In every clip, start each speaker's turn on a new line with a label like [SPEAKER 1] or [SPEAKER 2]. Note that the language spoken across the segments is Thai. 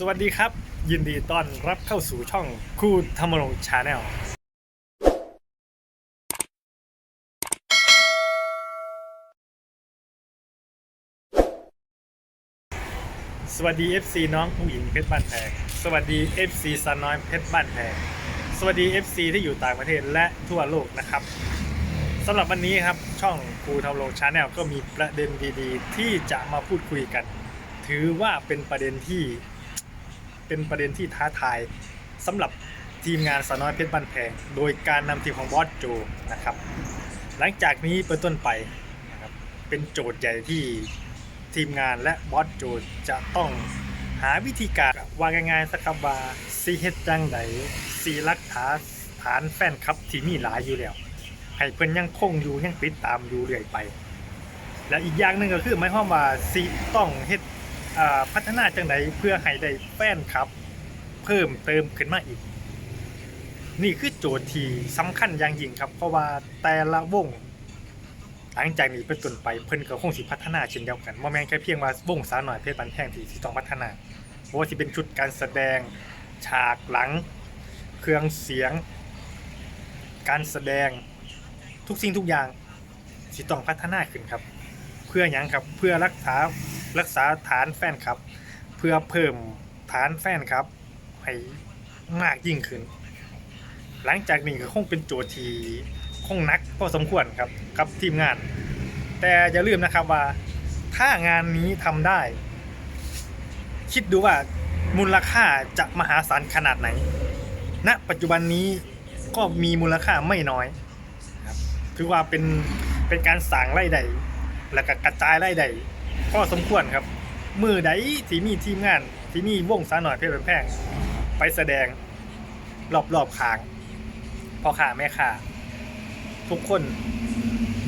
[SPEAKER 1] สวัสดีครับ ยินดีต้อนรับเข้าสู่ช่องคูธรรมรงชาแนลสวัสดี FC น้องผู้หญิงเพชรบ้านแพงสวัสดี FC สาวน้อยเพชรบ้านแพงสวัสดี FC ที่อยู่ต่างประเทศและทั่วโลกนะครับสำหรับวันนี้ครับช่องครูทำลงชาแนลก็มีประเด็นดีๆ ที่จะมาพูดคุยกัน ถือว่าเป็นประเด็นที่ เป็นประเด็นที่ท้าทายสำหรับทีมงานสาวน้อยเพชรบ้านแพง โดยการนำทีมของบอสโจนะครับ หลังจากนี้เป็นต้นไปนะครับเป็นโจทย์ใหญ่ที่ทีมงานและบอสโจจะต้องหาวิธีการวาง่ายๆสักคำว่าซีเฮ็ดจังไดซีรักฐาฐานแฟนคลับที่มีหลายอยู่แล้ว ให้เพิ่นยังคงอยู่ยังติดตามอยู่เรื่อยไป และอีกอย่างหนึ่งก็คือหมายความว่าซีต้องเฮ็ด พัฒนาจังไดเพื่อให้ได้แฟนครับ เพิ่มเติมขึ้นมาอีก นี่คือโจทย์ที่สำคัญอย่างยิ่งครับ เพราะว่าแต่ละวง หลังจากนี้เป็นต้นไปเพิ่นก็คงสิพัฒนาเช่นเดียวกันบ่แม่นแค่เพียงว่าวงสาวหน่อยเพชรบันแท่งที่สิต้องพัฒนาเพราะว่าสิเป็นชุดการแสดงฉากหลัง เครื่องเสียง การแสดงทุกสิ่งทุกอย่างสิต้องพัฒนาขึ้นครับ เพื่อหยังครับเพื่อรักษา รักษาฐานแฟนครับ เพื่อเพิ่มฐานแฟนครับ ให้มากยิ่งขึ้น หลังจากนี้ก็คงเป็นโจทย์ที่คงนักพอสมควรครับกับทีมงาน แต่อย่าลืมนะครับว่าถ้างานนี้ทำได้ คิดดูว่ามูลค่าจะมหาศาลขนาดไหนณปัจจุบันนี้ก็มีมูลค่าไม่น้อยคือว่าเป็นเป็นการสั่งไล่ใด แล้วก็กระจายรายได้ พอสมควรครับ มือใดที่มีทีมงานที่มีวงสาหน่อยเพชรแพงไปแสดงรอบรอบๆขางพ่อข่าแม่ข่าทุกคน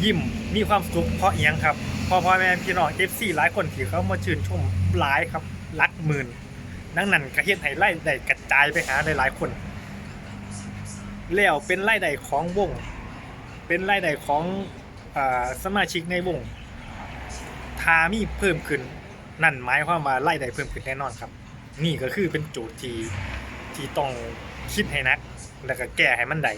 [SPEAKER 1] ยิ้มมีความสุขเพราะเอียงครับพอพ่อแม่พี่น้องเอฟซีหลายคนที่เขามาชื่นชมหลายครับหลักหมื่นดังนั้นกระเฮ็ดให้ไล่ได้กระจายไปหาหลายๆคน แล้วเป็นไล่ได้ของวง เป็นไล่ได้ของอสมาชิกในวงามีเพิ่มขึ้น นั่นหมายความว่าไล่ได้เพิ่มขึ้นแน่นอนครับ นี่ก็คือเป็นโจทย์ที่ที่ต้องคิดให้นัก แล้วก็แก้ให้มันได้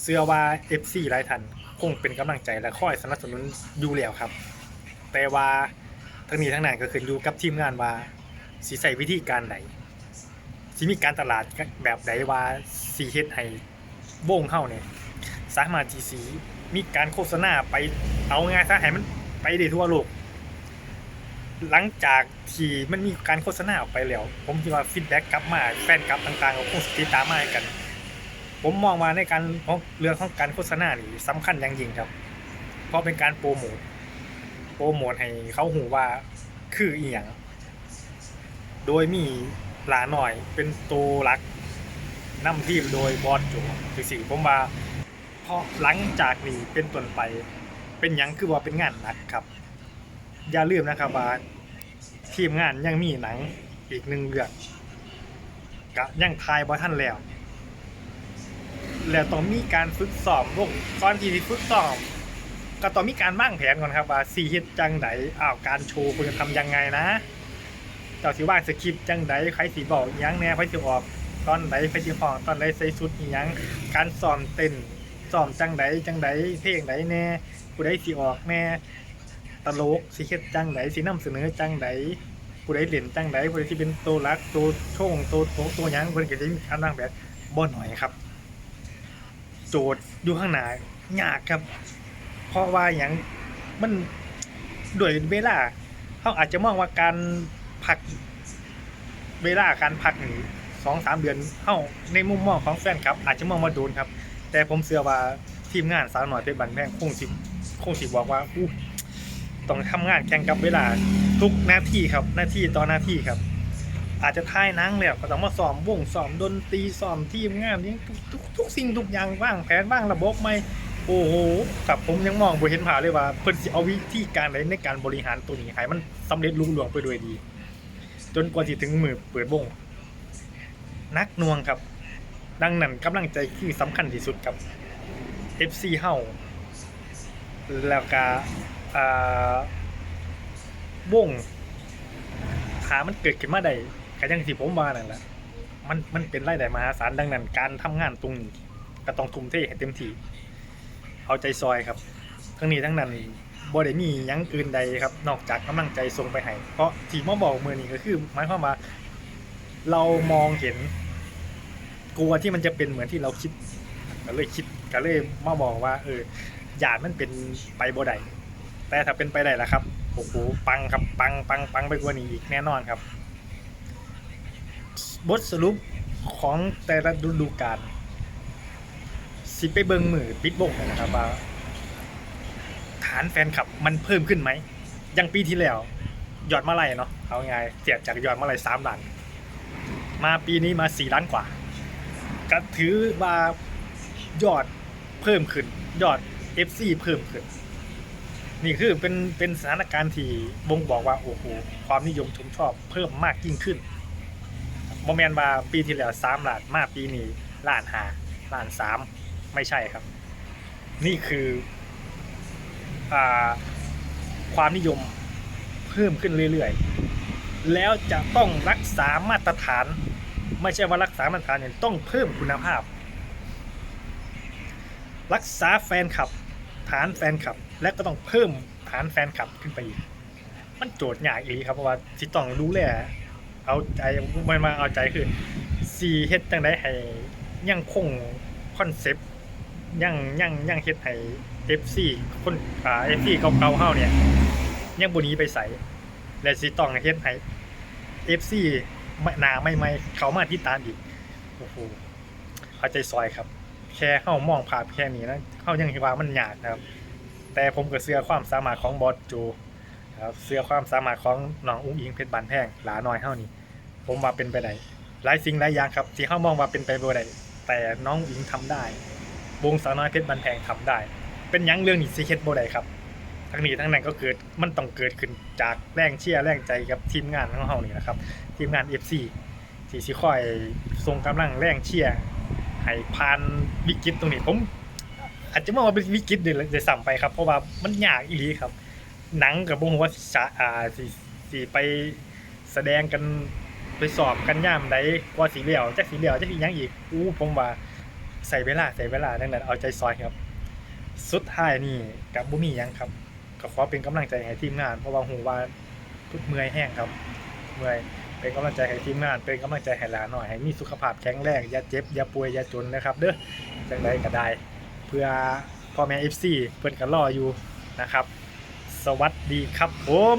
[SPEAKER 1] เสื้อว่า FC หลายท่านคงเป็นกำลังใจและคอยสนับสนุนอยู่แล้วครับ แต่ว่าทั้งนี้ทั้งนั้นก็ขึ้นอยู่กับทีมงานว่าสิใส่วิธีการใดสิมีการตลาดแบบใดว่าสีเฮ็ดให้วงเฮาเนี่ยสามารถที่สีมีการโฆษณาไปเอาง่ายซะให้มัน ไปได้ทั่วโลก หลังจากที่มันมีการโฆษณาออกไปแล้ว ผมคิดว่าฟีดแบ็กกลับมาแฟนกลับต่างๆก็คงสิติดตามมากัน ผมมองว่าในการของเรื่องของการโฆษณานี่สำคัญอย่างยิ่งครับ เพราะเป็นการโปรโมทโปรโมทให้เขาหูว่าคืออีหยังโดยมีหลาหน่อยเป็นตัวหลักนำทีมโดยบอสโจคือสิ่งผมว่าพอหลังจากนี้เป็นต้นไป เป็นหยังคือว่าเป็นงานหนักครับ อย่าลืมนะครับว่าทีมงานยังมีหนังอีกหนึ่งเรื่องกะยังทายบอท่านแล้ว แล้วต้องมีการฝึกซ้อมวงก่อนที่สิฝึกซ้อม ก็ต้องมีการวางแผนก่อนครับว่าสีเฮ็ดจังไดอ้าวการโชว์คุณจะทำยังไงนะเจ้าสิว่างสคริปต์จังไดใครสิบอกยังแน่ใครสิออกตอนใดใครสิห้องตอนใดใส่ชุดอิหยังการซ้อมเต้นซ้อมจังไดจังไดเพลงใดแน่ ผู้ใดสิออกแน่ตลกสิเฮ็ดจังไดสินำเสนอจังไดผู้ใดเล่นจังไดผู้ใดสิเป็นตัวหลักตัวโชงตัวโตตัวหยังเพิ่นก็สิมีการวางแบบบ่หน่อยครับ โจทย์อยู่ข้างหน้ายากครับ เพราะว่าอย่างมันด้วยเวลาเขาอาจจะมองว่าการพักเวลาการพักนี่สองสามเดือนเข้าในมุมมองของแฟนครับ อาจจะมองว่าโดนครับ แต่ผมเชื่อว่าทีมงานสาวหน่อยเป็นบันแม่งคงสิ คงสิบอกว่าอู้ต้องทำงานแข่งกับเวลาทุกหน้าที่ครับหน้าที่ต่อหน้าที่ครับ อาจจะท้ายนั่งแล้วก็ต้องมาซ้อมวงซ้อมดนตรีซ้อมทีมงานนี้ทุกทุกทุกสิ่งทุกอย่างว่างแผนว่างระบบไหมโอ้โหกับผมยังมองบ่เห็นผ่าเลยว่าเพิ่นสิเอาวิธีการใดในการบริหารตัวนี้ให้มันสำเร็จลุล่วงไปด้วยดี จนกว่าสิถึงมือเปิดวงนักนวงครับ ดังนั้นกำลังใจคือสำคัญที่สุดครับ FC เฮา แล้วก็อ่าวงหามันเกิดขึ้นมาได้ก็อยังที่ผมว่านั่นแหละมันมันเป็นรายได้มหาศาลดังนั้น การทำงานตรงนี้ก็ต้องทุ่มเทให้เต็มที่เอาใจซอยครับ ทั้งนี้ทั้งนั้นบ่ได้มียังอื่นใดครับ นอกจากกำลังใจส่งไปให้เพราะที่มาบอกมือนี้ก็คือหมายความว่าเรามองเห็นกลัวที่มันจะเป็นเหมือนที่เราคิดก็เลยคิดก็เลยมาบอกว่า เออ หยาดมันเป็นไปบ่ได้แต่ถ้าเป็นไปได้ละครับโอ้โหปังครับปังปังปังไปกว่านี้อีกแน่นอนครับ บทสรุปของแต่ละฤดูกาลสิไปเบิงมือปิดวงกันะครับว่าฐานแฟนคลับมันเพิ่มขึ้นไหมยังปีที่แล้วยอดมาลัยเนาะเอาไงเสียจากยอดมาลัยสามล้าน มาปีนี้มาสี่ล้านกว่า ก็ถือว่ายอดเพิ่มขึ้น ยอด FC เพิ่มขึ้น นี่คือเป็นเป็นสถานการณ์ที่บ่งบอกว่าโอ้โหความนิยมชมชอบเพิ่มมากยิ่งขึ้นโมเมนต์บาปีที่แล้วสามล้านมาปีนี้ล้านหาล้านสามไม่ใช่ครับ นี่คืออความนิยมเพิ่มขึ้นเรื่อยๆ แล้วจะต้องรักษามาตรฐาน ไม่ใช่ว่ารักษามาตรฐานอย่างต้องเพิ่มคุณภาพ รักษาแฟนคลับ ฐานแฟนคลับ และก็ต้องเพิ่มฐานแฟนคลับขึ้นไปอีกมันโจทย์ยากอีกครับเพราะว่าที่ต้องดูและเอาใจไม่มาเอาใจคือสีเฮ็ดจังไดให้ยังคงคอนเซปต์ยังยังยังเฮ็ดให้ FC คนอ่า FC เก่าๆเฮาเนี่ยยังบ่หนี้ไปใส่และสิต้องเฮ็ดให้ FC หนาใหม่เขามาที่ตามอีกโอ้โหเอาใจซอยครับ แค่เข้ามองภาพแค่นี้นะเข้ายังคิดว่ามันยากนะครับ แต่ผมก็เชื่อความสามารถของบอสโจครับเชื่อความสามารถของน้องอุ้งอิงเพชรบานแพงหลาน้อยเท่านี้ ผมว่าเป็นไปได้หลายสิ่งหลายอย่างครับ ที่เข้ามองว่าเป็นไปบ่ได้แต่น้องอุ้งอิงทำได้วงสาวน้อยเพชรบานแพงทำได้ เป็นยังเรื่องนี้สิเฮ็ดบ่ได้ครับทั้งนี้ทั้งนั้นก็เกิดมันต้องเกิดขึ้นจากแรงเชียร์แรงใจกับทีมงานของเฮานี่นะครับ ทีมงาน FC ที่สิคอยส่งกำลังแรงเชียร์ ให้ผ่านวิกฤตตรงนี้ผม อาจจะมองว่าเป็นวิกฤตเดี๋ยวจะสั่ไปครับ เพราะว่ามันยากอีหลีครับ หนังกับบ่ฮู้ว่าสอ่าสิสิไปแสดงกันไปสอบกันย่ามใดกว่าสีเหลียวจักสีเหลียวจักอียังอีกอู้ผมว่าใส่เวลาใส่เวลาดังนั้นเอาใจซอยครับ สุดท้ายนี่กับบ่มียังครับก็ขอเป็นกำลังใจให้ทีมงาน เพราะว่าฮู้ว่าทุกเมื่อยแห้งครับ เมื่อย เป็นกำลังใจให้ทีมงาน เป็นกำลังใจให้หลานหน่อย ให้มีสุขภาพแข็งแรงอย่าเจ็บอย่าป่วยอย่าจนนะครับ เด้อจังไดก็ได้ เพื่อพ่อแม่ FC เพิ่นก็รออยู่นะครับ สวัสดีครับผม